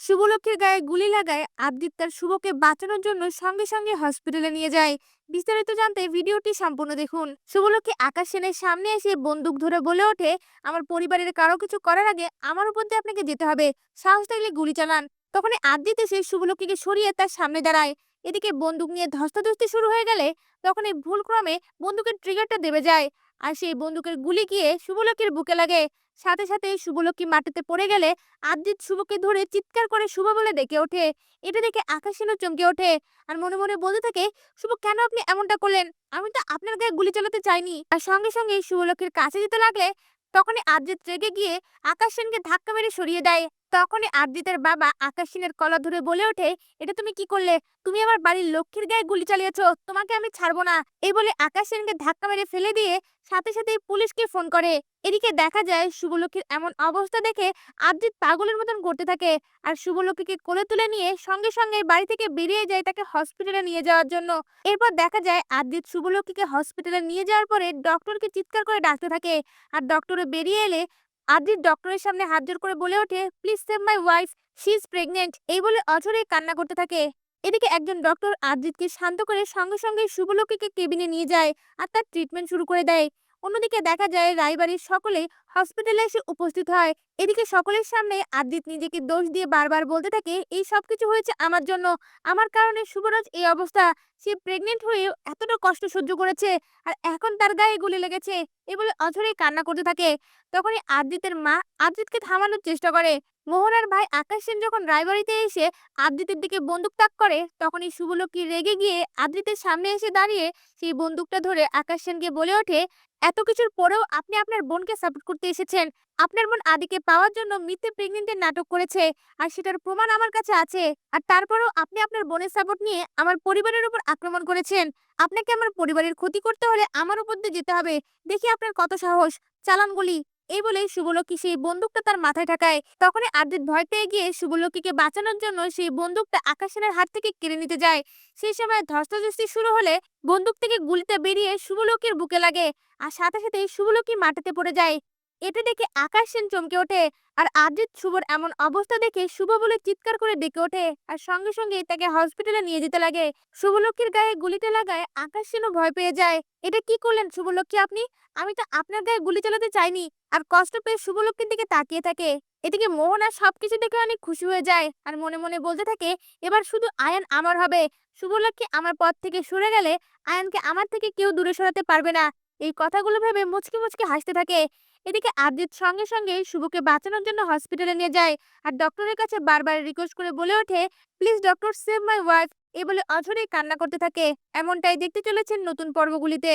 শুভলক্ষীর গায়ে গুলি লাগায় আবদিত তার শুভকে বাঁচানোর জন্য সঙ্গে সঙ্গে হসপিটালে নিয়ে যায়। বিস্তারিত জানতে ভিডিওটি সম্পূর্ণ দেখুন। শুভলক্ষী আকাশ সেনের সামনে এসে বন্দুক ধরে বলে ওঠে, আমার পরিবারের কারও কিছু করার আগে আমার উপর দিয়ে আপনাকে যেতে হবে। সাহস থাকলে গুলি চালান। তখনই আবদিত এসে শুভলক্ষীকে সরিয়ে তার সামনে দাঁড়ায়। এদিকে বন্দুক নিয়ে ধস্তাধস্তি শুরু হয়ে গেলে তখন এই ভুলক্রমে বন্দুকের ট্রিগারটা দেবে যায়। আর সেই বন্দুকের গুলি গিয়ে শুভলক্ষীর বুকে লাগে। সাথে সাথে শুভলক্ষী মাটিতে পড়ে গেলে আদ্রিত শুভকে ধরে চিৎকার করে শুভ বলে ডেকে ওঠে। এটা দেখে আকাশিনও চমকে ওঠে আর মনে মনে বলতে থাকে, শুভ, কেন আপনি এমনটা করলেন? আমি তো আপনার গায়ে গুলি চালাতে চাইনি। আর সঙ্গে সঙ্গে শুভলক্ষীর কাছে যেতে লাগলে তখনই আদ্রিত রেগে গিয়ে আকাশ সেনকে ধাক্কা মেরে সরিয়ে দেয়। তখনই আদ্রিতের বাবা আকাশ সেনের কলা ধরে বলে ওঠে, এটা তুমি কি করলে? তুমি আমার বাড়ির লক্ষ্মীর গায়ে গুলি চালিয়েছ, তোমাকে আমি ছাড়বো না। এই বলে আকাশ সেনকে ধাক্কা মেরে ফেলে দিয়ে সাথে সাথে পুলিশকে ফোন করে। এদিকে দেখা যায় শুভলক্ষীর এমন অবস্থা দেখে আদ্রিত পাগলের মতন করতে থাকে আর শুভলক্ষীকে কোলে তুলে নিয়ে সঙ্গে সঙ্গে বাড়ি থেকে বেরিয়ে যায় তাকে হসপিটালে নিয়ে যাওয়ার জন্য। এরপর দেখা যায় আদ্রিত শুভলক্ষীকে হসপিটালে নিয়ে যাওয়ার পরে ডক্টরকে চিৎকার করে ডাকতে থাকে আর ডক্টরে বেরিয়ে এলে আদ্রিত ডক্টরের সামনে হাত জোর করে বলে ওঠে please save my wife she is pregnant এই বলে অঝরে কান্না করতে থাকে। এদিকে একজন ডক্টর আদ্রিতকে শান্ত করে সঙ্গে সঙ্গে শুভলক্ষীকে কেবিনে নিয়ে যায় আর তার ট্রিটমেন্ট শুরু করে দেয়। অন্যদিকে দেখা যায় রায়বাড়ির সকলে হসপিটালে এসে উপস্থিত হয়। এদিকে সকলের সামনে আদ্রিত নিজেকে দোষ দিয়ে বারবার বলতে থাকে, এই সব কিছু হয়েছে আমার জন্য। আমার কারণে শুভরাজ এই অবস্থা। সে প্রেগনেন্ট হয়ে এতটা কষ্ট সহ্য করেছে আর এখন তার গায়ে গুলি লেগেছে। এ বলে অঝরে কান্না করতে থাকে। তখনই আদ্রিতের মা আদ্রিতকে থামানোর চেষ্টা করে। মোহনার ভাই আকাশ সেন যখন রায়বাড়িতে এসে আদ্রিতের দিকে বন্দুক তাক করে তখনই শুভলক্ষী রেগে গিয়ে আদ্রিতের সামনে এসে দাঁড়িয়ে সেই বন্দুকটা ধরে আকাশ সেনকে বলে ওঠে, এত কিছুর পরেও আপনি আপনার বোনকে সাপোর্ট করতে এসেছেন। আপনার বোন আদিকে পাওয়ার জন্য মিথ্যে প্রেগনেন্টের নাটক করেছে আর সেটার প্রমাণ আমার কাছে আছে। আর তারপরেও আপনি আপনার বোনের সাপোর্ট নিয়ে আমার পরিবারের উপর আক্রমণ করেছেন। আপনাকে আমার পরিবারের ক্ষতি করতে হলে আমার উপর দিয়ে যেতে হবে। দেখি আপনার কত সাহস। চালান গুলি। এই বলে শুভলক্ষী সেই বন্দুকটা তার মাথায় ঠাকায়। তখনই আদ্রিত ভয় পেয়ে গিয়ে শুভলক্ষীকে বাঁচানোর জন্য সেই বন্দুকটা আকাশের হাত থেকে কেড়ে নিতে যায়। সেই সময় ধস্তাধস্তি শুরু হলে বন্দুক থেকে গুলিটা বেরিয়ে শুভলক্ষীর বুকে লাগে। আর সাথে সাথে শুভলক্ষী মাটিতে পড়ে যায়। এটা দেখে আকাশ সেন চমকে ওঠে। আর আদ্রিত শুভর এমন অবস্থা দেখে শুভ বলে চিৎকার করে ডেকে ওঠে। আর সঙ্গে সঙ্গে তাকে হসপিটালে নিয়ে যেতে লাগে। শুভলক্ষীর গায়ে গুলিতে লাগায় আকাশ সেনও ভয় পেয়ে যায়। এটা কি করলেন শুভলক্ষী আপনি? আমি তো আপনার গায়ে গুলি চালাতে চাইনি। আর কষ্ট পেয়ে শুভলক্ষীর দিকে তাকিয়ে থাকে। এদিকে মোহনা সবকিছু দেখে অনেক খুশি হয়ে যায়। আর মনে মনে বলতে থাকে, এবার শুধু আয়ান আমার হবে। শুভলক্ষী আমার পথ থেকে সরে গেলে আয়ানকে আমার থেকে কেউ দূরে সরাতে পারবে না। এই কথাগুলো ভেবে মুচকি মুচকি হাসতে থাকে। এদিকে আদ্রিত সঙ্গে সঙ্গে শুভকে বাঁচানোর জন্য হসপিটালে নিয়ে যায় আর ডক্টরের কাছে বারবার রিকোয়েস্ট করে বলে ওঠে please doctor save my wife এ বলে অঝরেই কান্না করতে থাকে। এমনটাই দেখতে চলেছেন নতুন পর্বগুলিতে।